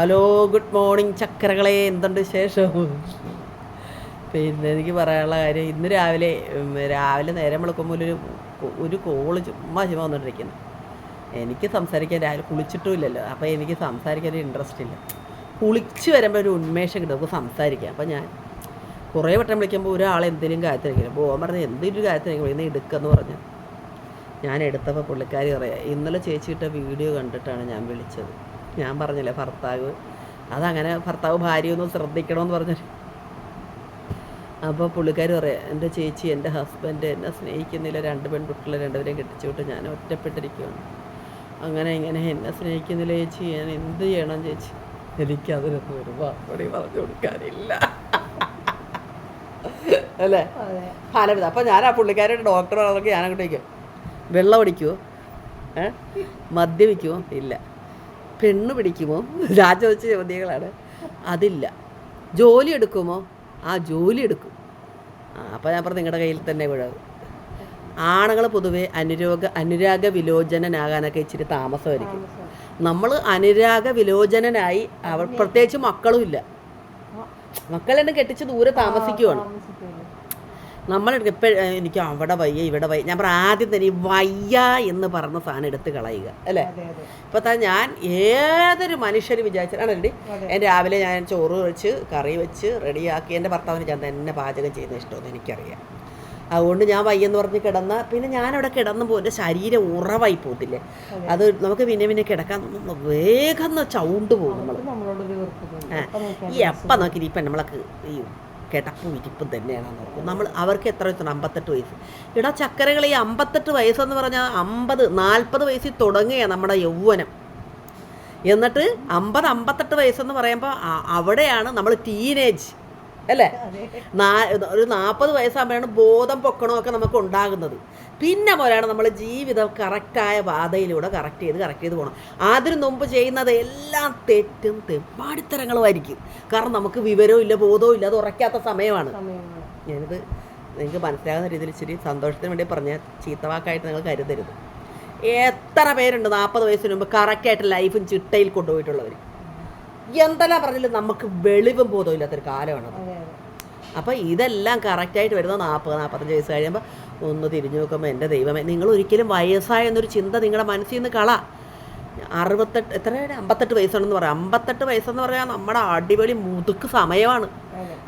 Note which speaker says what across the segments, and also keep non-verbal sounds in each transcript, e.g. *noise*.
Speaker 1: Hello good morning ചക്കരകളെ എന്തുണ്ട് വിശേഷം? പിന്നെ എനിക്ക് പറയാനുള്ള കാര്യം ഇന്ന് രാവിലെ രാവിലെ നേരം വിളക്കുമ്പോൾ ഒരു ഒരു കോൾ ചുമ്മാ ചുമ്മാ വന്നുകൊണ്ടിരിക്കുന്നു എനിക്ക് സംസാരിക്കാൻ രാവിലെ കുളിച്ചിട്ടുമില്ലല്ലോ അപ്പോൾ എനിക്ക് സംസാരിക്കാൻ ഒരു ഇൻട്രസ്റ്റ് ഇല്ല. കുളിച്ച് വരുമ്പോൾ ഒരു ഉന്മേഷം കിട്ടും. നമുക്ക് സംസാരിക്കാം. അപ്പോൾ ഞാൻ കുറേ വട്ടം വിളിക്കുമ്പോൾ ഒരാൾ എന്തെങ്കിലും അപ്പോൾ ഓൻ പറഞ്ഞ് എന്തെങ്കിലും കാര്യത്തിനെങ്കിലും ഇന്ന് എടുക്കുമെന്ന് പറഞ്ഞു. ഞാൻ എടുത്തപ്പോൾ പുള്ളിക്കാരി പറയാം ഇന്നലെ ചേച്ചിയിട്ട വീഡിയോ കണ്ടിട്ടാണ് ഞാൻ വിളിച്ചത്. ഞാൻ പറഞ്ഞില്ലേ ഭർത്താവ്. അതങ്ങനെ ഭർത്താവ് ഭാര്യയൊന്നും ശ്രദ്ധിക്കണമെന്ന് പറഞ്ഞു അപ്പോൾ പുള്ളിക്കാർ പറയാം എന്റെ ചേച്ചി എന്റെ ഹസ്ബൻഡ് എന്നെ സ്നേഹിക്കുന്നില്ല. രണ്ട് പെൺകുട്ടികളെ രണ്ടുപേരെയും കെട്ടിച്ചു വിട്ട് ഞാൻ ഒറ്റപ്പെട്ടിരിക്കുകയാണ് അങ്ങനെ ഇങ്ങനെ എന്നെ സ്നേഹിക്കുന്നില്ല ചേച്ചി. ഞാൻ എന്ത് ചെയ്യണം ചേച്ചി? എനിക്കതിനൊന്നും ഒരു മറുപടി പറഞ്ഞു കൊടുക്കാനില്ല. *laughs* അല്ലേ? ഫലമിത. അപ്പം ഞാൻ ആ പുള്ളിക്കാരുടെ ഡോക്ടർ പറഞ്ഞൊക്കെ ഞാൻ അങ്ങോട്ട് വയ്ക്കും വെള്ളം അടിക്കുമോ ഏ? മദ്യപിക്കുമോ ഇല്ല. പെണ്ണ് പിടിക്കുമോ? രാജവച്ച ചോദ്യങ്ങളാണ്. അതില്ല. ജോലി എടുക്കുമോ? ആ ജോലി എടുക്കും. അപ്പോൾ ഞാൻ പറഞ്ഞു നിങ്ങളുടെ കയ്യിൽ തന്നെ വിഴാവും ആണുങ്ങൾ പൊതുവെ അനുരോഗ അനുരാഗ വിലോചനനാകാനൊക്കെ ഇച്ചിരി താമസമായിരിക്കും. നമ്മൾ അനുരാഗ വിലോചനനായി അവർ പ്രത്യേകിച്ച് മക്കളും ഇല്ല മക്കളെന്നെ കെട്ടിച്ച് ദൂരെ താമസിക്കുവാണ്. നമ്മൾ എപ്പോഴും എനിക്ക് അവിടെ വയ്യ ഇവിടെ വയ്യ. ഞാൻ പറ ആദ്യം തന്നെ ഈ വയ്യ എന്ന് പറഞ്ഞ സാധനം എടുത്ത് കളയുക. അല്ലേ? ഇപ്പം താ ഞാൻ ഏതൊരു മനുഷ്യർ വിചാരിച്ചാണല്ലേ എന്റെ രാവിലെ ഞാൻ ചോറ് വെച്ച് കറി വെച്ച് റെഡിയാക്കി എന്റെ ഭർത്താവിന് ഞാൻ തന്നെ പാചകം ചെയ്യുന്ന ഇഷ്ടമെന്ന് എനിക്കറിയാം. അതുകൊണ്ട് ഞാൻ വയ്യെന്ന് പറഞ്ഞ് കിടന്ന പിന്നെ ഞാനവിടെ കിടന്നു പോകും എന്റെ ശരീരം ഉറവായി പോകത്തില്ലേ? അത്. നമുക്ക് പിന്നെ പിന്നെ കിടക്കാൻ വേഗം ചൗണ്ട് പോകും നമ്മൾ
Speaker 2: തോന്നും.
Speaker 1: ഈ എപ്പം നോക്കി ഇപ്പം നമ്മളൊക്കെ ഈ കിടപ്പും ഇരിപ്പും തന്നെയാണ് നോക്കും. നമ്മൾ അവർക്ക് എത്ര വയസ്സാണ് അമ്പത്തെട്ട് വയസ്സ്. ഇടാ ചക്കരകൾ ഈ അമ്പത്തെട്ട് വയസ്സെന്ന് പറഞ്ഞാൽ അമ്പത് നാൽപ്പത് വയസ്സിൽ തുടങ്ങുക നമ്മുടെ യൗവനം. എന്നിട്ട് അമ്പത് അമ്പത്തെട്ട് വയസ്സെന്ന് പറയുമ്പോൾ അവിടെയാണ് നമ്മൾ ടീനേജ് അല്ലേ? നാ ഒരു നാൽപ്പത് വയസ്സാകുമ്പോഴാണ് ബോധം പൊക്കണമൊക്കെ നമുക്ക് ഉണ്ടാകുന്നത്. പിന്നെ പോലെയാണ് നമ്മൾ ജീവിതം കറക്റ്റായ പാതയിലൂടെ കറക്റ്റ് ചെയ്ത് കറക്റ്റ് ചെയ്ത് പോകണം അതിന് മുമ്പ് ചെയ്യുന്നത് എല്ലാം തെറ്റും തെമ്പാടിത്തരങ്ങളുമായിരിക്കും കാരണം നമുക്ക് വിവരവും ഇല്ല ബോധവും ഇല്ല അത് ഉറക്കാത്ത സമയമാണ്.
Speaker 2: സമയമാണ്.
Speaker 1: ഞാനിത് നിങ്ങൾക്ക് മനസ്സിലാകുന്ന രീതിയിൽ ഇച്ചിരി സന്തോഷത്തിന് വേണ്ടി പറഞ്ഞ ചീത്തവാക്കായിട്ട് നിങ്ങൾ കരുതരുത്. എത്ര പേരുണ്ട് നാൽപ്പത് വയസ്സിന് മുമ്പ് കറക്റ്റായിട്ട് ലൈഫും ചിട്ടയിൽ കൊണ്ടുപോയിട്ടുള്ളവർ എന്തെല്ലാം പറഞ്ഞാലും നമുക്ക് വെളിവും ബോധവും ഇല്ലാത്തൊരു കാലമാണ്. അപ്പോൾ ഇതെല്ലാം കറക്റ്റായിട്ട് വരുന്ന നാൽപ്പത് നാൽപ്പത്തഞ്ച് വയസ്സ് കഴിയുമ്പോൾ ഒന്ന് തിരിഞ്ഞു നോക്കുമ്പോൾ എന്റെ ദൈവമേ നിങ്ങൾ ഒരിക്കലും വയസ്സായ എന്നൊരു ചിന്ത നിങ്ങളുടെ മനസ്സിൽ നിന്ന് കള. അറുപത്തെട്ട് എത്രയാണ് അമ്പത്തെട്ട് വയസ്സാണെന്ന് പറയാം. അമ്പത്തെട്ട് വയസ്സെന്ന് പറയാൻ നമ്മുടെ അടിപൊളി മുതുക്ക് സമയമാണ്.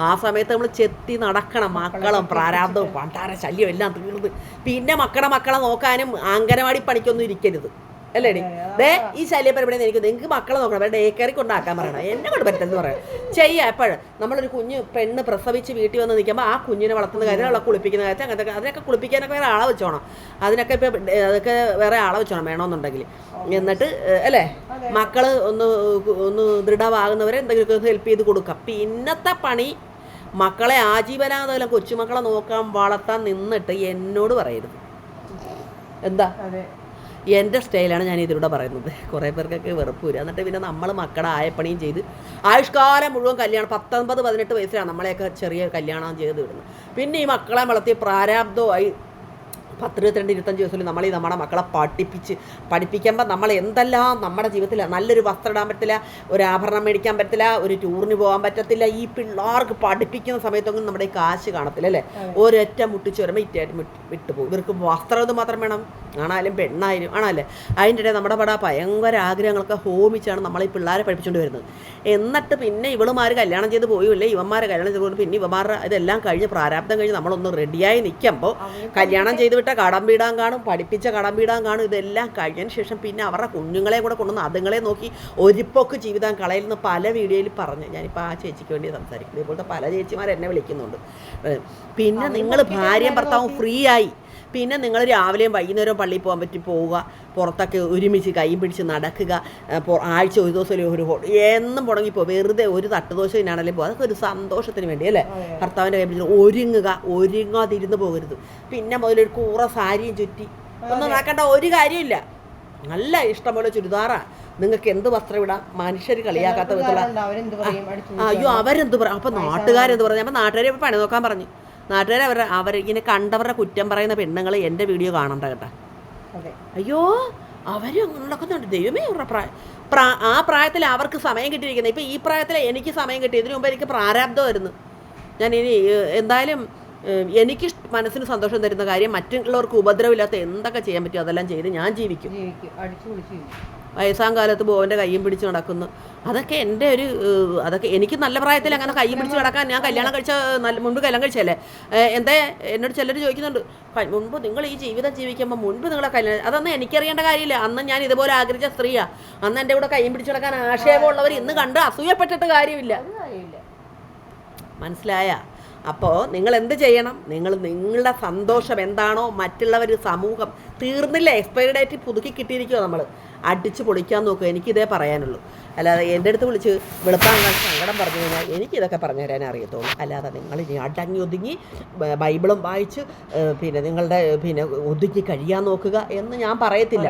Speaker 1: ആ സമയത്ത് നമ്മൾ ചെത്തി നടക്കണം മക്കളും പ്രാരാബ്ദവും പണ്ടാര ശല്യം എല്ലാം തീർന്ന്. പിന്നെ മക്കളെ മക്കളെ നോക്കാനും അങ്കനവാടി പണിക്കൊന്നും ഇരിക്കരുത്. അല്ലേടി ദേ ഈ ശല്യം പരിപാടി എനിക്ക് നിങ്ങൾക്ക് മക്കളെ നോക്കണം അവരുടെ ഡേ കയറി കൊണ്ടാക്കാൻ പറയണം. എന്നെ കൊണ്ട് പറ്റരുതെന്ന് പറയാം. ചെയ്യാം എപ്പോഴും. നമ്മളൊരു കുഞ്ഞ് പെണ്ണ് പ്രസവിച്ച് വീട്ടിൽ വന്ന് നിൽക്കുമ്പോൾ ആ കുഞ്ഞിനെ വളർത്തുന്ന കാര്യം അവളെ കുളിപ്പിക്കുന്ന കാര്യത്തിൽ അങ്ങനത്തെ അതിനൊക്കെ കുളിപ്പിക്കാനൊക്കെ വേറെ ആളെ വെച്ചോണം. അതിനൊക്കെ ഇപ്പം അതൊക്കെ വേറെ ആളെ വെച്ചോണം വേണമെന്നുണ്ടെങ്കിൽ. എന്നിട്ട് അല്ലേ? മക്കൾ ഒന്ന് ഒന്ന് ദൃഢമാകുന്നവരെ എന്തെങ്കിലുമൊക്കെ ഹെൽപ്പ് ചെയ്ത് കൊടുക്കാം പിന്നത്തെ പണി മക്കളെ ആജീവനാന്തരം കൊച്ചുമക്കളെ നോക്കാൻ വളർത്താൻ നിന്നിട്ട് എന്നോട് പറയരുത്. എന്താ. എന്റെ സ്റ്റൈലാണ് ഞാൻ ഇതിലൂടെ പറയുന്നത്. കുറേ പേർക്കൊക്കെ വെറുപ്പ് വരും എന്നിട്ട് പിന്നെ നമ്മൾ മക്കളെ ആയപ്പണിയും ചെയ്ത് ആയുഷ്കാലം മുഴുവൻ കല്യാണം പത്തൊൻപത് പതിനെട്ട് വയസ്സിലാണ് നമ്മളെയൊക്കെ ചെറിയ കല്യാണം ചെയ്ത് വിടുന്നത്. പിന്നെ ഈ മക്കളെ വളർത്തി പ്രാരാബ്ധമായി പത്തിരുപത്തിരണ്ട് ഇരുപത്തഞ്ച് ദിവസത്തിൽ നമ്മൾ ഈ നമ്മുടെ മക്കളെ പഠിപ്പിച്ച് പഠിപ്പിക്കുമ്പോൾ നമ്മൾ എന്തെല്ലാം നമ്മുടെ ജീവിതത്തിൽ നല്ലൊരു വസ്ത്രം ഇടാൻ പറ്റില്ല ഒരു ആഭരണം മേടിക്കാൻ പറ്റില്ല ഒരു ടൂറിന് പോകാൻ പറ്റത്തില്ല ഈ പിള്ളേർക്ക് പഠിപ്പിക്കുന്ന സമയത്തൊന്നും നമ്മുടെ ഈ കാശ് കാണത്തില്ല അല്ലേ? ഒരൊറ്റ മുട്ടിച്ച് വരുമ്പോൾ ഇറ്റായിട്ട് വിട്ടുപോകും ഇവർക്ക് വസ്ത്രം ഇത് മാത്രം വേണം. ആണായാലും പെണ്ണായാലും ആണല്ലേ? അതിന്റെ ഇടയിൽ നമ്മുടെ പട ഭയങ്കര ആഗ്രഹങ്ങളൊക്കെ ഹോമിച്ചാണ് നമ്മൾ ഈ പിള്ളേരെ പഠിപ്പിച്ചുകൊണ്ട് വരുന്നത്. എന്നിട്ട് പിന്നെ ഇവളുമാർ കല്യാണം ചെയ്ത് പോയില്ലേ ഇവന്മാരെ കല്യാണം ചെയ്ത് പോയി. പിന്നെ ഇവന്മാരുടെ ഇതെല്ലാം കഴിഞ്ഞ് പ്രാരാബ്ദം കഴിഞ്ഞ് നമ്മളൊന്ന് റെഡിയായി നിൽക്കുമ്പോൾ കല്യാണം ചെയ്ത് വിട്ട കടം വീടാൻ കാണും പഠിപ്പിച്ച കടം വീടാൻ കാണും ഇതെല്ലാം കഴിഞ്ഞതിന് ശേഷം പിന്നെ അവരുടെ കുഞ്ഞുങ്ങളെ കൂടെ കൊണ്ടുവന്ന് അതുങ്ങളെ നോക്കി ഒരുപ്പൊക്കെ ജീവിതം കളയിലെന്ന് പല വീഡിയോയിൽ പറഞ്ഞു. ഞാനിപ്പോൾ ആ ചേച്ചിക്ക് വേണ്ടി സംസാരിക്കുന്നത് ഇതേപോലത്തെ പല ചേച്ചിമാർ എന്നെ വിളിക്കുന്നുണ്ട്. പിന്നെ നിങ്ങൾ ഭാര്യയും ഭർത്താവും ഫ്രീ ആയി പിന്നെ നിങ്ങൾ രാവിലെയും വൈകുന്നേരവും പള്ളിയിൽ പോകാൻ പറ്റി പോവുക പുറത്തൊക്കെ ഒരുമിച്ച് കൈ പിടിച്ച് നടക്കുക ആഴ്ച ഒരു ദിവസം ഒരു- എന്നും മുടങ്ങിപ്പോ വെറുതെ ഒരു തട്ടുദോശ തിന്നാണെങ്കിലും പോകും അതൊക്കെ ഒരു സന്തോഷത്തിന് വേണ്ടി അല്ലേ? ഭർത്താവിന്റെ കൈ പിടിച്ച് ഒരുങ്ങുക ഒരുങ്ങാതിരുന്ന് പോകരുത്. പിന്നെ മുതലൊരു കൂറ സാരിയും ചുറ്റി. ഒന്നും നടക്കേണ്ട ഒരു കാര്യമില്ല. നല്ല ഇഷ്ടംപോലെ ചുരിദാറാ. നിങ്ങൾക്ക് എന്ത് വസ്ത്രം ഇടാം? മനുഷ്യർ കളിയാക്കാത്ത വിധത്തിലുള്ള അയ്യോ അവരെന്ത് പറയും അപ്പം നാട്ടുകാരെന്ത് പറഞ്ഞു അപ്പം നാട്ടുകാരെ പണി നോക്കാൻ പറഞ്ഞു. നാട്ടുകാർ അവർ അവരിങ്ങനെ കണ്ടവരുടെ കുറ്റം പറയുന്ന പെണ്ണുങ്ങൾ എന്റെ വീഡിയോ കാണണ്ട കേട്ടോ. അയ്യോ അവരും അങ്ങനെ നടക്കുന്നുണ്ട് ദൈവമേ അവരുടെ പ്രായം പ്രാ ആ പ്രായത്തിൽ അവർക്ക് സമയം കിട്ടിയിരിക്കുന്നത്. ഇപ്പം ഈ പ്രായത്തിൽ എനിക്ക് സമയം കിട്ടി. ഇതിനു മുമ്പ് എനിക്ക് പ്രാരാബ്ധമായിരുന്നു ഞാൻ ഇനി എന്തായാലും എനിക്ക് മനസ്സിന് സന്തോഷം തരുന്ന കാര്യം മറ്റുള്ളവർക്ക് ഉപദ്രവമില്ലാത്ത എന്തൊക്കെ ചെയ്യാൻ പറ്റുമോ അതെല്ലാം ചെയ്ത് ഞാൻ ജീവിക്കും. വയസ്സാം കാലത്ത് ബോവന്റെ കയ്യും പിടിച്ച് നടക്കുന്നു. അതൊക്കെ എന്റെ ഒരു അതൊക്കെ എനിക്ക് നല്ല പ്രായത്തിൽ അങ്ങനെ കയ്യും പിടിച്ച് നടക്കാൻ ഞാൻ കല്യാണം കഴിച്ച നല്ല മുൻപ് കല്യാണം കഴിച്ചല്ലേ എന്തേ? എന്നോട് ചിലർ ചോദിക്കുന്നുണ്ട്. മുൻപ് നിങ്ങൾ ഈ ജീവിതം ജീവിക്കുമ്പോൾ മുൻപ് നിങ്ങളെ കല്യാണം അതൊന്നും എനിക്കറിയേണ്ട കാര്യമില്ല. അന്ന് ഞാൻ ഇതുപോലെ ആഗ്രഹിച്ച സ്ത്രീയാണ് അന്ന് എന്റെ കൂടെ കയ്യും പിടിച്ച് നടക്കാൻ ആക്ഷേപമുള്ളവർ ഇന്ന് കണ്ട് അസൂയപ്പെട്ടിട്ട് കാര്യമില്ല.
Speaker 2: കാര്യമില്ല.
Speaker 1: മനസ്സിലായ? അപ്പോൾ നിങ്ങൾ എന്ത് ചെയ്യണം? നിങ്ങൾ നിങ്ങളുടെ സന്തോഷം എന്താണോ മറ്റുള്ളവർ സമൂഹം തീർന്നില്ല. എക്സ്പയറി ഡേറ്റ് പുതുക്കി കിട്ടിയിരിക്കുമോ നമ്മൾ അടിച്ച് പൊളിക്കാൻ നോക്കുക എനിക്കിതേ പറയാനുള്ളൂ. അല്ലാതെ എന്റെ അടുത്ത് വിളിച്ച് വെളുപ്പാൻ സങ്കടം പറഞ്ഞു കഴിഞ്ഞാൽ എനിക്കിതൊക്കെ പറഞ്ഞു തരാൻ അറിയത്തുള്ളൂ. അല്ലാതെ നിങ്ങൾ ഇനി അടങ്ങി ഒതുങ്ങി ബൈബിളും വായിച്ച് പിന്നെ നിങ്ങളുടെ പിന്നെ ഒതുക്കി കഴിയാൻ നോക്കുക എന്ന് ഞാൻ പറയത്തില്ല.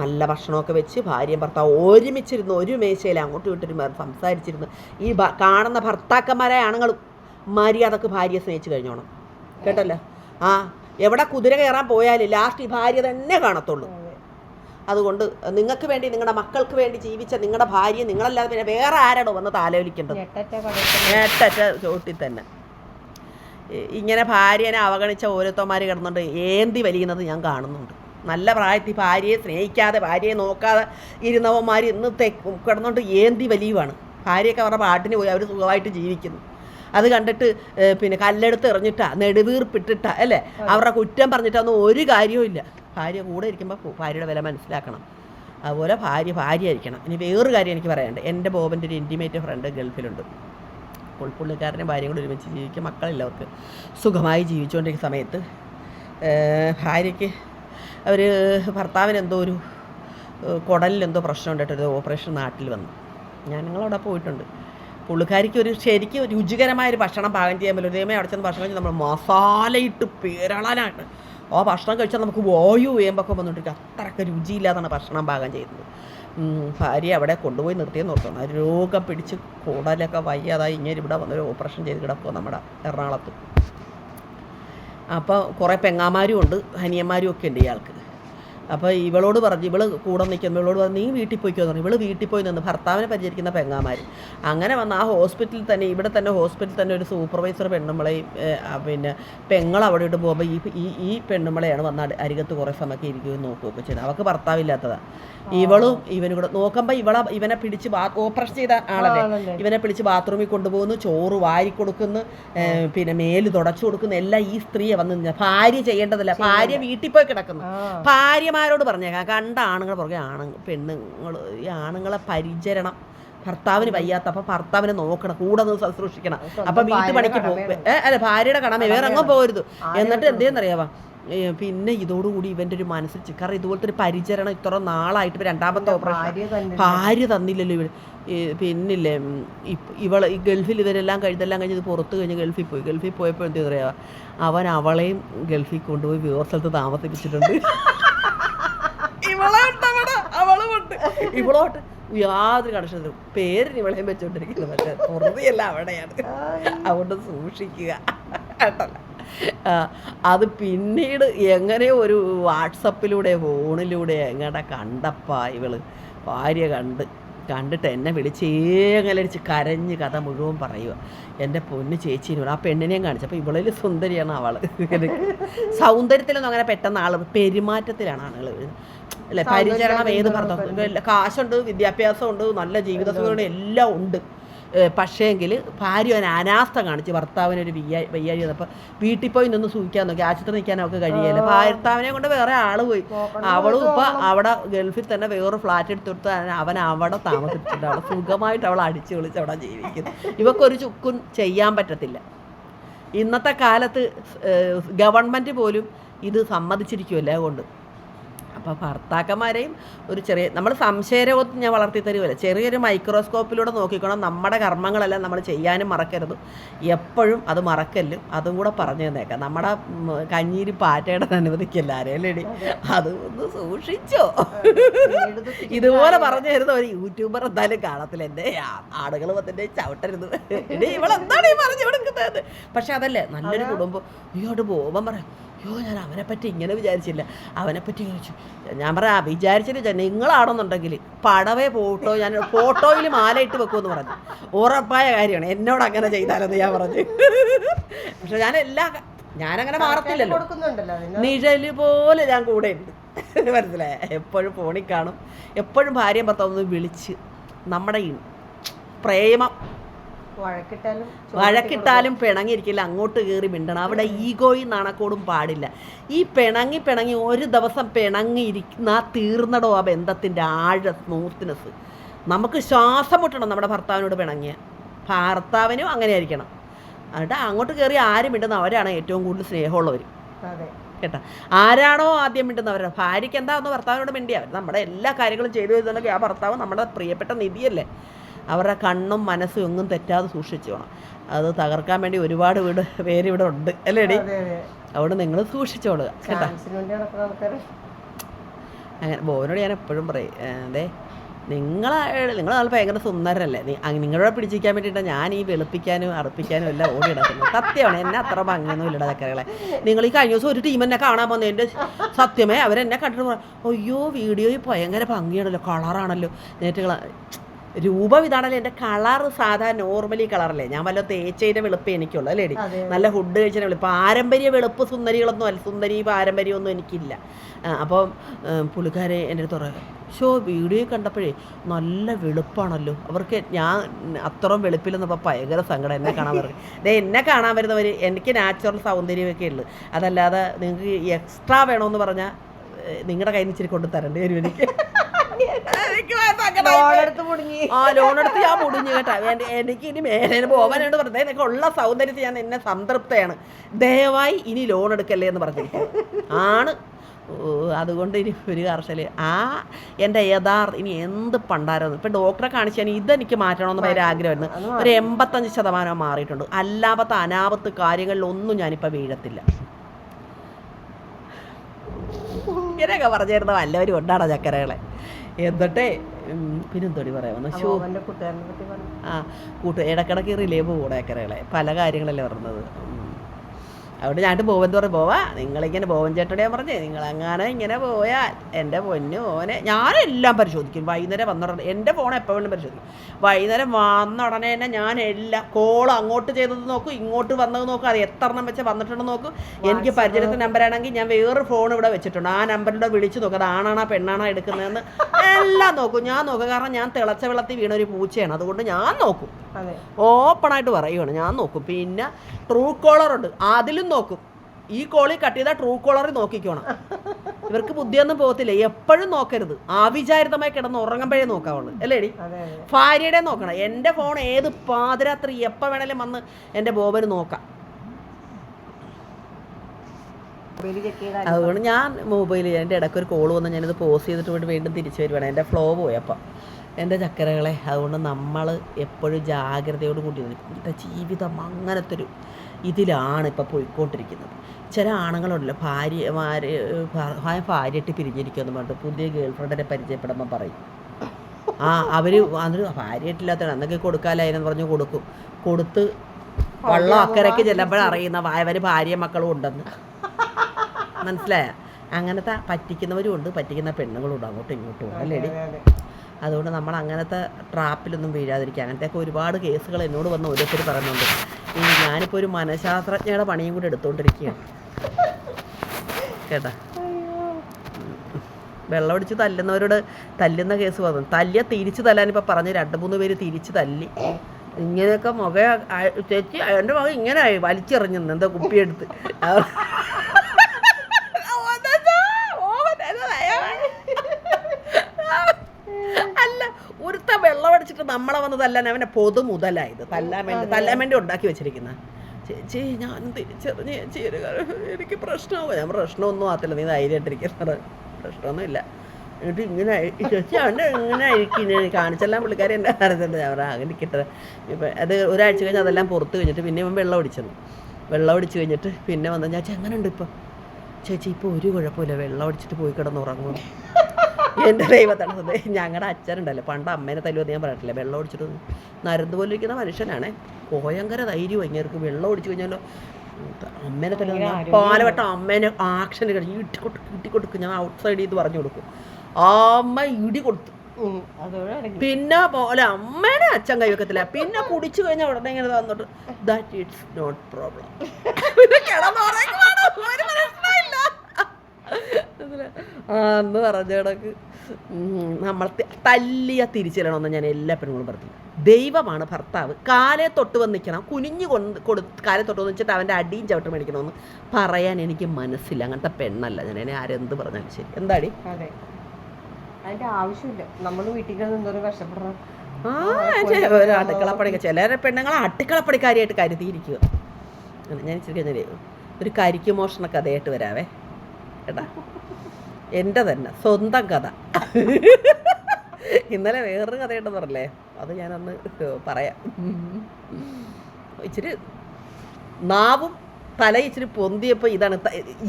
Speaker 1: നല്ല ഭക്ഷണമൊക്കെ വെച്ച് ഭാര്യയും ഭർത്താവ് ഒരുമിച്ചിരുന്ന് ഒരു മേശയിൽ അങ്ങോട്ടും ഇങ്ങോട്ടും സംസാരിച്ചിരുന്ന് ഈ കാണുന്ന ഭർത്താക്കന്മാരെ ആണുങ്ങളും മര്യാദയ്ക്ക് ഭാര്യയെ സ്നേഹിച്ച് കഴിഞ്ഞോണം. കേട്ടല്ലോ? ആ എവിടെ കുതിര കയറാൻ പോയാലും ലാസ്റ്റ് ഈ ഭാര്യ തന്നെ കാണത്തുള്ളൂ. അതുകൊണ്ട് നിങ്ങൾക്ക് വേണ്ടി നിങ്ങളുടെ മക്കൾക്ക് വേണ്ടി ജീവിച്ച നിങ്ങളുടെ ഭാര്യ നിങ്ങളല്ലാതെ പിന്നെ വേറെ ആരാടോ വന്ന് താലോലിക്കേണ്ടത് ഏട്ടറ്റ ചോട്ടിൽ തന്നെ. ഇങ്ങനെ ഭാര്യനെ അവഗണിച്ച ഓരോരുത്തന്മാർ കിടന്നുകൊണ്ട് ഏന്തി വലിയുന്നത് ഞാൻ കാണുന്നുണ്ട്. നല്ല പ്രായത്തിൽ ഭാര്യയെ സ്നേഹിക്കാതെ ഭാര്യയെ നോക്കാതെ ഇരുന്നവന്മാർ ഇന്ന് കിടന്നുകൊണ്ട് ഏന്തി വലിയുവാണ്. ഭാര്യയൊക്കെ അവരുടെ പാട്ടിന് പോയി അവർ സുഖമായിട്ട് ജീവിക്കുന്നു. അത് കണ്ടിട്ട് പിന്നെ കല്ലെടുത്ത് എറിഞ്ഞിട്ടാ നെടുവീർപ്പിട്ടിട്ടാ അല്ലേ? അവരുടെ കുറ്റം പറഞ്ഞിട്ടൊന്നും ഒരു കാര്യവും ഇല്ല. ഭാര്യ കൂടെ ഇരിക്കുമ്പോൾ ഭാര്യയുടെ വില മനസ്സിലാക്കണം. അതുപോലെ ഭാര്യ ഭാര്യ ആയിരിക്കണം ഇനി വേറൊരു കാര്യം എനിക്ക് പറയാനുണ്ട്. എന്റെ ബോബന്റെ ഒരു ഇന്റിമേറ്റ് ഫ്രണ്ട് ഗൾഫിലുണ്ട്. അപ്പോൾ പുള്ളിക്കാരനെ ഭാര്യയും കൂടെ ഒരുമിച്ച് ജീവിക്കും. മക്കളില്ല അവർക്ക്. സുഖമായി ജീവിച്ചുകൊണ്ടിരിക്കുന്ന സമയത്ത് ഭാര്യയ്ക്ക് അവർ ഭർത്താവിന് എന്തോ ഒരു കുടലിലെന്തോ പ്രശ്നം ഉണ്ടായിട്ടൊരു ഓപ്പറേഷൻ നാട്ടിൽ വന്നു. ഞാൻ നിങ്ങളവിടെ പോയിട്ടുണ്ട്. പുള്ളിക്കാരിക്ക് ഒരു ശരിക്കും രുചികരമായ ഒരു ഭക്ഷണം പാകം ചെയ്യാൻ പറ്റും ദൈവമേ അവിടെ ചെന്ന് ഭക്ഷണം നമ്മൾ മസാലയിട്ട് പേരളാനായിട്ട് ആ ഭക്ഷണം കഴിച്ചാൽ നമുക്ക് വായു വേമ്പൊക്കെ വന്നിട്ട് അത്രയ്ക്ക് രുചിയില്ലാതാണ് ഭക്ഷണം പാകം ചെയ്യുന്നത്. ഭാര്യ അവിടെ കൊണ്ടുപോയി നിർത്തിയെന്ന് ആ രോഗം പിടിച്ച് കൂടലൊക്കെ വയ്യാതായി ഇങ്ങനെ ഇവിടെ വന്നൊരു ഓപ്പറേഷൻ ചെയ്ത് കിടക്കുക നമ്മുടെ എറണാകുളത്ത്. അപ്പോൾ കുറേ പെങ്ങാമാരും ഉണ്ട് ഹനിയന്മാരും ഒക്കെ ഉണ്ട് ഇയാൾക്ക്. അപ്പോൾ ഇവളോട് പറഞ്ഞു ഇവൾ കൂടെ നിൽക്കുന്നു. ഇവളോട് പറഞ്ഞു നീ വീട്ടിൽ പോയിക്കോ പറഞ്ഞു. ഇവൾ വീട്ടിൽ പോയി നിന്ന് ഭർത്താവിനെ പരിചരിക്കുന്ന പെങ്ങാമാർ അങ്ങനെ വന്ന ആ ഹോസ്പിറ്റലിൽ തന്നെ ഇവിടെ തന്നെ ഹോസ്പിറ്റലിൽ തന്നെ ഒരു സൂപ്പർവൈസർ പെണ്ണുമ്പളെയും പിന്നെ പെങ്ങൾ അവിടെ ഇട്ട് പോകുമ്പോൾ ഈ ഈ ഈ പെണ്ണുമ്പളെയാണ് വന്ന് അരികത്ത് കുറേ സമയമൊക്കെ ഇരിക്കുകയും നോക്കുകയൊക്കെ ചെയ്തത്. അവൾക്ക് ഭർത്താവില്ലാത്തതാണ് ഇവളും ഇവനും കൂടെ നോക്കുമ്പോൾ ഇവളെ ഇവനെ പിടിച്ച് ബാ ഓപ്പറേഷൻ ചെയ്ത ആളല്ലേ? ഇവനെ പിടിച്ച് ബാത്റൂമിൽ കൊണ്ടുപോകുന്നു ചോറ് വാരി കൊടുക്കുന്നു പിന്നെ മേൽ തുടച്ചു കൊടുക്കുന്നു. എല്ലാം ഈ സ്ത്രീയെ വന്ന് ഭാര്യ ചെയ്യേണ്ടതല്ല. ഭാര്യ വീട്ടിൽ പോയി കിടക്കുന്നു.
Speaker 2: ആ.
Speaker 1: ഭാര്യമാരോട് പറഞ്ഞേക്കാം. കണ്ട ആണുങ്ങൾ പുറകെ ആണ് പെണ്ണുങ്ങൾ ഈ ആണുങ്ങളെ പരിചരണം. ഭർത്താവിന് വയ്യാത്ത അപ്പൊ ഭർത്താവിനെ നോക്കണം കൂടെ നിന്ന് ശുശ്രൂഷിക്കണം. അപ്പൊ വീട്ടു പണിക്ക് പോകും അല്ല ഭാര്യയുടെ കടമ വേറെ അങ്ങ് പോകരുത് എന്നിട്ട്
Speaker 2: എന്തേന്ന്
Speaker 1: എന്തേന്നറിയാവാ പിന്നെ ഇതോടുകൂടി ഇവന്റെ ഒരു മനസ്സിൽ കാരണം ഇതുപോലത്തെ ഒരു പരിചരണം ഇത്ര നാളായിട്ട് ഇപ്പൊ രണ്ടാമത്തെ ഓപ്പറേഷൻ
Speaker 2: ഭാര്യ
Speaker 1: തന്നില്ലല്ലോ ഇവർ പിന്നില്ലേ ഇവൾ ഈ ഗൾഫിൽ ഇവരെല്ലാം കഴിഞ്ഞെല്ലാം കഴിഞ്ഞ് ഇത് പുറത്ത് കഴിഞ്ഞ് ഗൾഫിൽ പോയി. ഗൾഫിൽ പോയപ്പോൾ എന്താ പറയാ അവൻ അവളെയും ഗൾഫിൽ കൊണ്ടുപോയി വേറെ സ്ഥലത്ത് താമസിപ്പിച്ചിട്ടുണ്ട്. *laughs* ഇവളെ ഉണ്ട് അവിടെ, അവളും ഉണ്ട് ഇവളോട്ട് യാതൊരു കണക്ഷനും പേരിന് ഇവളെയും വെച്ചോണ്ടിരിക്കുന്നു. പക്ഷേ പുറതിയല്ല അവിടെയാണ്. അതുകൊണ്ട് സൂക്ഷിക്കുക. കേട്ടല്ല അത് പിന്നീട് എങ്ങനെ ഒരു വാട്സപ്പിലൂടെ ഫോണിലൂടെ എങ്ങനെ കണ്ടപ്പാ ഇവൾ. ഭാര്യ കണ്ട് കണ്ടിട്ട് എന്നെ വിളിച്ച് ഏങ്ങലടിച്ച് കരഞ്ഞ് കഥ മുഴുവൻ പറയുക എന്റെ പൊന്ന് ചേച്ചീനോട് ആ പെണ്ണിനെയും കാണിച്ചു. അപ്പോൾ ഇവളിൽ സുന്ദരിയാണ് അവൾ സൗന്ദര്യത്തിലൊന്നും അങ്ങനെ പെട്ടെന്ന് ആൾ പെരുമാറ്റത്തിലാണ് ആളുകൾ അല്ലെ? പരിചരണം ഏത് ഭർത്താവ് കാശുണ്ട് വിദ്യാഭ്യാസമുണ്ട് നല്ല ജീവിത സുഖമുണ്ട് എല്ലാം ഉണ്ട്. പക്ഷേങ്കിൽ ഭാര്യ ഒരു അനാസ്ഥ കാണിച്ച് ഭർത്താവിന് ഒരു വയ്യ വയ്യാഴി വീട്ടിൽ പോയി നിന്ന് സൂക്ഷിക്കാൻ നോക്കി. ആശുപത്രി നിൽക്കാൻ അവൾക്ക് കഴിയില്ല. ഭർത്താവിനെ കൊണ്ട് വേറെ ആൾ പോയി. അവളും ഇപ്പൊ അവിടെ ഗൾഫിൽ തന്നെ വേറെ ഫ്ലാറ്റ് എടുത്തെടുത്ത് അവൻ അവിടെ താമസിച്ചിട്ടുണ്ട്. അവിടെ സുഖമായിട്ട് അവൾ അടിച്ചു വിളിച്ച് അവിടെ ജീവിക്കുന്നു. ഇവക്കൊരു ചുക്കും ചെയ്യാൻ പറ്റത്തില്ല. ഇന്നത്തെ കാലത്ത് ഗവൺമെന്റ് പോലും ഇത് സമ്മതിച്ചിരിക്കുമല്ലേ അതുകൊണ്ട്. അപ്പോൾ ഭർത്താക്കന്മാരെയും ഒരു ചെറിയ നമ്മൾ സംശയരോഗത്തിൽ ഞാൻ വളർത്തി തരുമല്ലോ ചെറിയൊരു മൈക്രോസ്കോപ്പിലൂടെ നോക്കിക്കണം. നമ്മുടെ കർമ്മങ്ങളെല്ലാം നമ്മൾ ചെയ്യാനും മറക്കരുത്. എപ്പോഴും അത് മറക്കല്ലും. അതും കൂടെ പറഞ്ഞു തന്നേക്കാം. നമ്മുടെ കഞ്ഞീരി പാറ്റയുടെ അനുവദിക്കല്ല. ആരെയല്ലേടി അത്. ഒന്ന് സൂക്ഷിച്ചോ. ഇതുപോലെ പറഞ്ഞു തരുന്ന ഒരു യൂട്യൂബർ എന്തായാലും കാണത്തില്ല. എന്റെ ആളുകൾ വന്നിട്ട് ചവിട്ടരുത്. എടീ ഇവളെന്താണ് ഈ പറഞ്ഞു കൊടുക്കുന്നത്? പക്ഷെ അതല്ലേ നല്ലൊരു കുടുംബം. ഇങ്ങോട്ട് പോകുമ്പം പറയാം അയ്യോ ഞാൻ അവനെപ്പറ്റി ഇങ്ങനെ വിചാരിച്ചില്ല. അവനെപ്പറ്റി ചോദിച്ചു ഞാൻ പറയാ വിചാരിച്ചില്ല നിങ്ങളാണെന്നുണ്ടെങ്കിൽ പടവേ ഫോട്ടോ ഞാൻ ഫോട്ടോയിൽ മാലയിട്ട് വെക്കുമെന്ന് പറഞ്ഞു. ഉറപ്പായ കാര്യമാണ്. എന്നോട് അങ്ങനെ ചെയ്താലെന്ന് ഞാൻ പറഞ്ഞു. പക്ഷെ ഞാൻ എല്ലാ ഞാനങ്ങനെ മാറത്തില്ലല്ലോ. നിഴൽ പോലെ ഞാൻ കൂടെ ഉണ്ട്. മനസ്സിലായ? എപ്പോഴും ഫോണിൽ കാണും. എപ്പോഴും ഭാര്യയും ഭർത്താവ് വിളിച്ച് നമ്മുടെ പ്രേമം
Speaker 2: വഴക്കിട്ടാലും
Speaker 1: പിണങ്ങിയിരിക്കില്ല അങ്ങോട്ട് കയറി മിണ്ടണം. അവിടെ ഈഗോയും നാണക്കോടും പാടില്ല. ഈ പിണങ്ങി പിണങ്ങി ഒരു ദിവസം പിണങ്ങി ഇരിക്കുന്ന ആ തീർന്നടോ ആ ബന്ധത്തിന്റെ ആഴ സ്മൂത്ത്നെസ് നമുക്ക് ശ്വാസം മുട്ടണം നമ്മുടെ ഭർത്താവിനോട് പിണങ്ങിയ. ഭർത്താവിനും അങ്ങനെ ആയിരിക്കണം എന്നിട്ട് അങ്ങോട്ട് കയറി ആരും മിണ്ടുന്ന അവരാണ് ഏറ്റവും കൂടുതൽ സ്നേഹമുള്ളവർ കേട്ടോ? ആരാണോ ആദ്യം മിണ്ടുന്നവരുടെ ഭാര്യയ്ക്ക് എന്താന്ന് ഭർത്താവിനോട് മിണ്ടിയ? നമ്മുടെ എല്ലാ കാര്യങ്ങളും ചെയ്തു വരുന്നുണ്ടെങ്കിൽ ആ ഭർത്താവ് നമ്മുടെ പ്രിയപ്പെട്ട നിധിയല്ലേ. അവരുടെ കണ്ണും മനസ്സും ഒന്നും തെറ്റാതെ സൂക്ഷിച്ചു പോകണം അത് തകർക്കാൻ വേണ്ടി ഒരുപാട് വീട് പേര് ഇവിടെ ഉണ്ട്. അല്ലേടി? അവിടെ നിങ്ങൾ സൂക്ഷിച്ചോളുക കേട്ടോ? അങ്ങനെ ബോബനോട് ഞാൻ എപ്പോഴും പറയും അതെ നിങ്ങളെ നിങ്ങൾ ആൾ ഭയങ്കര സുന്ദരല്ലേ? നിങ്ങളോട് പിടിച്ചിരിക്കാൻ വേണ്ടിയിട്ട് ഞാൻ ഈ വെളുപ്പിക്കാനും അറുപ്പിക്കാനും എല്ലാം ഓടി ഇടക്കുന്നത് സത്യമാണ് എന്നെ അത്ര ഭംഗിയൊന്നും ഇല്ലട ചക്കരകളെ. നിങ്ങൾ ഈ കഴിഞ്ഞ ദിവസം ഒരു ടീം എന്നെ കാണാൻ വന്നു എന്റെ സത്യമേ അവരെന്നെ കണ്ടിട്ട് അയ്യോ വീഡിയോയിൽ ഭയങ്കര ഭംഗിയാണല്ലോ കളറാണല്ലോ നേറ്റുകൾ രൂപം ഇതാണല്ലോ എന്റെ കളർ സാധാ നോർമലി കളറല്ലേ. ഞാൻ വല്ല തേച്ചതിന്റെ വെളുപ്പ് എനിക്കുള്ളൂ
Speaker 2: അല്ലേ
Speaker 1: നല്ല ഫുഡ് കഴിച്ചതിന്റെ വെളുപ്പ്. പാരമ്പര്യ വെളുപ്പ് സുന്ദരികളൊന്നും അല്ല സുന്ദരി പാരമ്പര്യമൊന്നും എനിക്കില്ല. അപ്പം പുള്ളിക്കാരെ എന്റെ അടുത്ത് പറയാം ഷോ വീഡിയോ കണ്ടപ്പോഴേ നല്ല വെളുപ്പാണല്ലോ. അവർക്ക് ഞാൻ അത്രയും വെളുപ്പില്ലെന്നപ്പോൾ ഭയങ്കര സങ്കടം എന്നെ കാണാൻ പറയും അതേ എന്നെ കാണാൻ വരുന്നവർ എനിക്ക് നാച്ചുറൽ സൗന്ദര്യമൊക്കെ ഉള്ളു. അതല്ലാതെ നിങ്ങൾക്ക് എക്സ്ട്രാ വേണമെന്ന് പറഞ്ഞാൽ നിങ്ങളുടെ കയ്യിൽ നിന്ന് ഇച്ചിരി കൊണ്ട് തരേണ്ടി വരും എനിക്ക്. ആ ലോൺ എടുത്ത് ഞാൻ മുടിഞ്ഞു കേട്ടാ. എനിക്ക് ഇനി മേലെ പോകാനായിട്ട് പറഞ്ഞത് എനിക്ക് ഉള്ള സൗന്ദര്യത്തിൽ ഞാൻ എന്നെ സംതൃപ്തയാണ്. ദയവായി ഇനി ലോൺ എടുക്കല്ലേ എന്ന് പറഞ്ഞിരിക്കും. ആണ്. ഓ, അതുകൊണ്ട് ഇനി ഒരു കർഷകർ ആ എന്റെ യഥാർത്ഥ ഇനി എന്ത് പണ്ടായിരുന്നു ഇപ്പം ഡോക്ടറെ കാണിച്ചാൽ ഇതെനിക്ക് മാറ്റണമെന്ന് ഭയങ്കര ആഗ്രഹമായിരുന്നു ഒരു എൺപത്തഞ്ച് ശതമാനം മാറിയിട്ടുണ്ട്. അല്ലാപത്ത അനാപത്ത് കാര്യങ്ങളിലൊന്നും ഞാനിപ്പോൾ വീഴത്തില്ല. ഇങ്ങനെയൊക്കെ പറഞ്ഞിരുന്ന വല്ലവരും ഉണ്ടാണോ ചക്കരകളെ? എന്നിട്ടേ പിന്നെന്തോടി പറയാം? ഷൂ
Speaker 2: അവന്റെ പറഞ്ഞു
Speaker 1: ആ കൂട്ട് ഇടക്കിടക്ക് റിലേ കൂടെ ചക്കരകളെ പല കാര്യങ്ങളല്ലേ പറഞ്ഞത്. അവിടെ ഞാനിട്ട് പോവെന്ന് പറഞ്ഞു. പോവാ. നിങ്ങളിങ്ങനെ പോവൻ ചേട്ടനോട് ഞാൻ പറഞ്ഞേ നിങ്ങൾ അങ്ങനെ ഇങ്ങനെ പോയാൽ എന്റെ പൊന്നു പോനെ ഞാനെല്ലാം പരിശോധിക്കും. വൈകുന്നേരം വന്ന ഉടനെ എന്റെ ഫോൺ വേണം പരിശോധിക്കും. വൈകുന്നേരം വന്ന ഉടനെ തന്നെ ഞാൻ എല്ലാം കോൾ അങ്ങോട്ട് ചെയ്തത് നോക്കും ഇങ്ങോട്ട് വന്നത് നോക്കും. അത് എത്ര എണ്ണം വെച്ച് വന്നിട്ടുണ്ടെന്ന് നോക്കും. എനിക്ക് പരിചയത്തെ നമ്പറാണെങ്കിൽ ഞാൻ വേറൊരു ഫോൺ ഇവിടെ വെച്ചിട്ടുണ്ട്. ആ നമ്പറിലൂടെ വിളിച്ച് നോക്കും. അത് ആണാണോ പെണ്ണാണോ എടുക്കുന്നതെന്ന് എല്ലാം നോക്കും. ഞാൻ നോക്കും. കാരണം ഞാൻ തിളച്ച വെള്ളത്തിൽ വീണ ഒരു പൂച്ചയാണ്. അതുകൊണ്ട് ഞാൻ നോക്കും. ഓപ്പണായിട്ട് പറയുവാണ്. ഞാൻ നോക്കും. പിന്നെ ട്രൂ കോളർ ഉണ്ട്. അതിലും നോക്കും. ഈ കോളി കട്ട് ചെയ്താൽ ട്രൂ കോളറിൽ നോക്കിക്കോണം. ഇവർക്ക് ബുദ്ധിയൊന്നും പോകത്തില്ല. എപ്പോഴും നോക്കരുത്. ആവിചാരിതമായി കിടന്ന് ഉറങ്ങുമ്പോഴേ നോക്കാവുള്ളൂ. അല്ലേടി ഭാര്യയുടെ നോക്കണം. എന്റെ ഫോൺ ഏത് പാതിരാത്രി എപ്പോൾ വേണേലും വന്ന് എന്റെ ബോബന് നോക്കാം.
Speaker 2: മൊബൈൽ
Speaker 1: അതുകൊണ്ട് ഞാൻ മൊബൈലിൽ എന്റെ ഇടയ്ക്ക് ഒരു കോൾ വന്ന് ഞാനിത് പോസ് ചെയ്തിട്ട് വീണ്ടും തിരിച്ചു വരുവാണ്. എന്റെ ഫ്ലോ പോയപ്പം. എന്റെ ചക്കരകളെ അതുകൊണ്ട് നമ്മൾ എപ്പോഴും ജാഗ്രതയോട് കൂടി. ഇന്നത്തെ ജീവിതം അങ്ങനത്തെ ഒരു ഇതിലാണ് ഇപ്പോൾ പോയിക്കൊണ്ടിരിക്കുന്നത്. ചില ആണുങ്ങളുണ്ടല്ലോ ഭാര്യമാര് ഭാര്യ ഭാര്യയായിട്ട് പിരിഞ്ഞിരിക്കുമെന്ന് പറഞ്ഞിട്ട് പുതിയ ഗേൾ ഫ്രണ്ടിനെ പരിചയപ്പെടുമ്പോൾ പറയും. ആ അവർ അതിന് ഭാര്യയായിട്ടില്ലാത്തതാണ് അന്നൊക്കെ കൊടുക്കാലായിരുന്നു പറഞ്ഞ് കൊടുക്കും. കൊടുത്ത് വള്ളം അക്കരയ്ക്ക് ചെല്ലുമ്പോഴറിയുന്ന അവർ ഭാര്യ മക്കളും ഉണ്ടെന്ന്. മനസ്സിലായ? അങ്ങനത്തെ പറ്റിക്കുന്നവരും ഉണ്ട് പറ്റിക്കുന്ന പെണ്ണുങ്ങളും ഉണ്ട് അങ്ങോട്ടും ഇങ്ങോട്ടും
Speaker 2: അതെ.
Speaker 1: അതുകൊണ്ട് നമ്മൾ അങ്ങനത്തെ ട്രാപ്പിലൊന്നും വീഴാതിരിക്കുക. അങ്ങനത്തെയൊക്കെ ഒരുപാട് കേസുകൾ എന്നോട് വന്ന് ഓരോരുത്തർ പറയുന്നുണ്ട്. ഞാനിപ്പോൾ ഒരു മനഃശാസ്ത്രജ്ഞയുടെ പണിയും കൂടി എടുത്തുകൊണ്ടിരിക്കുകയാണ് കേട്ടാ? വെള്ളമടിച്ച് തല്ലുന്നവരോട് തല്ലുന്ന കേസ് വന്നു. തല്ലിയ തിരിച്ച് തല്ലാനിപ്പോൾ പറഞ്ഞ് രണ്ട് മൂന്ന് പേര് തിരിച്ചു തല്ലി. ഇങ്ങനെയൊക്കെ മുഖ ചേച്ചി എന്റെ മകൻ ഇങ്ങനെ ആയി വലിച്ചെറിഞ്ഞു എന്താ കുപ്പിയെടുത്ത് അല്ല ഒരുത്ത വെള്ളം അടിച്ചിട്ട് നമ്മളെ വന്ന് തല്ലാൻ അവനെ പൊതു മുതലായത്. തല്ലാൻ വേണ്ടി തല്ലാൻ വേണ്ടി ഉണ്ടാക്കി വെച്ചിരിക്കുന്ന. ചേച്ചി ഞാൻ തിരിച്ചറിഞ്ഞ് ചേച്ചി എനിക്ക് പ്രശ്നമാവും ഞാൻ പ്രശ്നമൊന്നും ആകത്തില്ല. നീ ധൈര്യമായിട്ടിരിക്കുന്നത്. പ്രശ്നമൊന്നുമില്ല. എന്നിട്ട് ഇങ്ങനെ ചേച്ചി അവന്റെ ഇങ്ങനെ ആയിരിക്കും. കാണിച്ചെല്ലാം പുള്ളിക്കാരി എന്റെ അറിഞ്ഞിട്ടുണ്ട് ഞാൻ പറയാം അങ്ങനെ ഇരിക്കട്ടെ. ഇപ്പം അത് ഒരാഴ്ച കഴിഞ്ഞ് അതെല്ലാം പുറത്ത് കഴിഞ്ഞിട്ട് പിന്നെ ഇവൻ വെള്ളം ഒടിച്ചെന്നു വെള്ളം ഓടിച്ച് കഴിഞ്ഞിട്ട് പിന്നെ വന്ന്. ഞാൻ ചേച്ചി എങ്ങനെയുണ്ട് ഇപ്പം. ചേച്ചി ഇപ്പോൾ ഒരു കുഴപ്പമില്ല. വെള്ളം ഓടിച്ചിട്ട് പോയി കിടന്ന് ഉറങ്ങും എന്റെ ദൈവത്താണ് സത്യം. ഞങ്ങളുടെ അച്ഛനുണ്ടല്ലോ. പണ്ട് അമ്മേനെ തല്ലുമെന്ന് ഞാൻ പറഞ്ഞിട്ടില്ല? വെള്ളം ഓടിച്ചിട്ട് നരന്ന് പോലെ ഇരിക്കുന്ന മനുഷ്യനാണ്. ഭയങ്കര ധൈര്യം ഇങ്ങനെ വെള്ളം ഒടിച്ചു കഴിഞ്ഞാലോ. അമ്മേനെ തന്നെ
Speaker 2: ഭയങ്കര
Speaker 1: പാലവട്ടം അമ്മേനെ ആക്ഷൻ കഴിഞ്ഞ് ഇട്ടി കൊടുക്കും ഇട്ടി കൊടുക്കും. ഞാൻ ഔട്ട് സൈഡിൽ ചെയ്ത് പറഞ്ഞു കൊടുക്കും. അമ്മ ഇടി കൊടുത്തു. പിന്നെ പോലെ അമ്മേനെ അച്ഛൻ കൈവെക്കത്തില്ല പിന്നെ കുടിച്ചു കഴിഞ്ഞാൽ ഉടനെ ഇങ്ങനെ തന്നിട്ട് ദാറ്റ് ഇറ്റ്സ് നോട്ട് പ്രോബ്ലം പിന്നെ പ്രശ്നമില്ല ആ എന്ന് പറഞ്ഞ കണക്ക്. നമ്മൾ തല്ലിയ തിരിച്ചിടണമെന്ന് ഞാൻ എല്ലാ പെണ്ണുങ്ങളും പറഞ്ഞു ദൈവമാണ് ഭർത്താവ്. കാലേ തൊട്ട് വന്ന് നിൽക്കണം. കുനിഞ്ഞു കൊണ്ട് കൊടു കാലെ തൊട്ട് വന്ന് വെച്ചിട്ട് അവന്റെ അടിയും ചവിട്ടും മേടിക്കണമെന്ന് പറയാൻ എനിക്ക് മനസ്സില്ല. അങ്ങനത്തെ പെണ്ണല്ല ഞാൻ. എന്നെ ആരെന്ത് പറഞ്ഞാലും ശരി. എന്താടി?
Speaker 2: അതെ. അതിന്റെ ആവശ്യമില്ല. നമ്മൾ വീട്ടിൽ നിന്നൊരു കഷ്ടപ്പെടണം
Speaker 1: ആ ഒരു അടുക്കളപ്പണിക്ക് ചില പെണ്ണുങ്ങൾ അടുക്കളപ്പണിക്കാരിയായിട്ട് കരുതിയിരിക്കുക ഞാൻ ഇച്ചിരി കഴിഞ്ഞാൽ ഒരു കരിക്ക് മോഷണ കഥയായിട്ട് വരാവേ. കേട്ടാ? എന്റെ തന്നെ സ്വന്തം കഥ. ഇന്നലെ വേറൊരു കഥയുണ്ടെന്ന് പറഞ്ഞല്ലേ? അത് ഞാനന്ന് പറയാം. ഇച്ചിരി നാവും തല ഇച്ചിരി പൊന്തിയപ്പോൾ ഇതാണ്.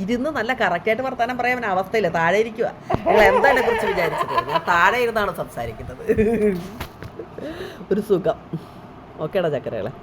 Speaker 1: ഇരുന്ന് നല്ല കറക്റ്റായിട്ട് വർത്താനം പറയാൻ അവസ്ഥയില്ല? താഴെ ഇരിക്കുക നിങ്ങൾ എന്താ എന്നെ കുറിച്ച് വിചാരിച്ചത്? താഴെ ഇരുന്നാണ് സംസാരിക്കുന്നത്? ഒരു സുഖം. ഓക്കേടാ ചക്കരകളെ.